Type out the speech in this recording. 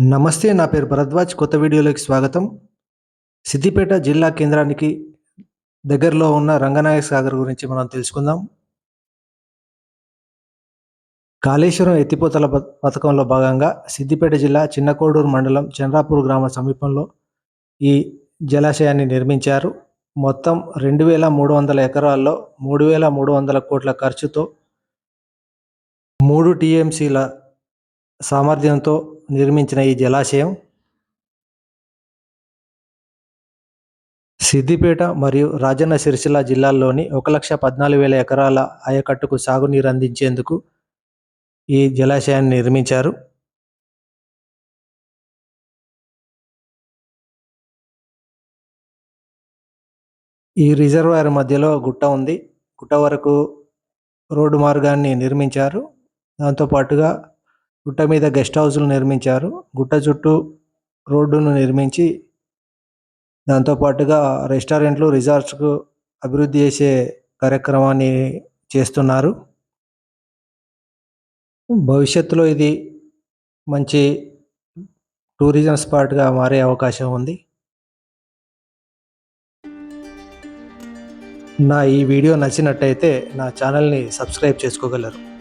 నమస్తే నా పేరు భరద్వాజ్. కొత్త వీడియోలోకి స్వాగతం. సిద్దిపేట జిల్లా కేంద్రానికి దగ్గరలో ఉన్న రంగనాయక సాగర్ గురించి మనం తెలుసుకుందాం. కాళేశ్వరం ఎత్తిపోతల ప- పథకంలో భాగంగా సిద్దిపేట జిల్లా చిన్నకోడూరు మండలం చంద్రాపూర్ గ్రామ సమీపంలో ఈ జలాశయాన్ని నిర్మించారు. మొత్తం రెండు వేల మూడు వందల ఎకరాల్లో మూడు వేల మూడు వందల కోట్ల ఖర్చుతో మూడు టీఎంసీల సామర్థ్యంతో నిర్మించిన ఈ జలాశయం సిద్దిపేట మరియు రాజన్న సిరిసిల్ల జిల్లాల్లోని ఒక లక్ష పద్నాలుగు వేల ఎకరాల ఆయకట్టుకు సాగునీరు అందించేందుకు ఈ జలాశయాన్ని నిర్మించారు. ఈ రిజర్వాయర్ మధ్యలో గుట్ట ఉంది. గుట్ట వరకు రోడ్డు మార్గాన్ని నిర్మించారు. దాంతోపాటుగా గుట్ట మీద గెస్ట్ హౌస్లు నిర్మించారు. గుట్ట చుట్టూ రోడ్డును నిర్మించి దాంతోపాటుగా రెస్టారెంట్లు రిసార్ట్స్కు అభివృద్ధి చేసే కార్యక్రమాన్ని చేస్తున్నారు. భవిష్యత్తులో ఇది మంచి టూరిజం స్పాట్గా మారే అవకాశం ఉంది. నా ఈ వీడియో నచ్చినట్టయితే నా ఛానల్ని సబ్స్క్రైబ్ చేసుకోగలరు.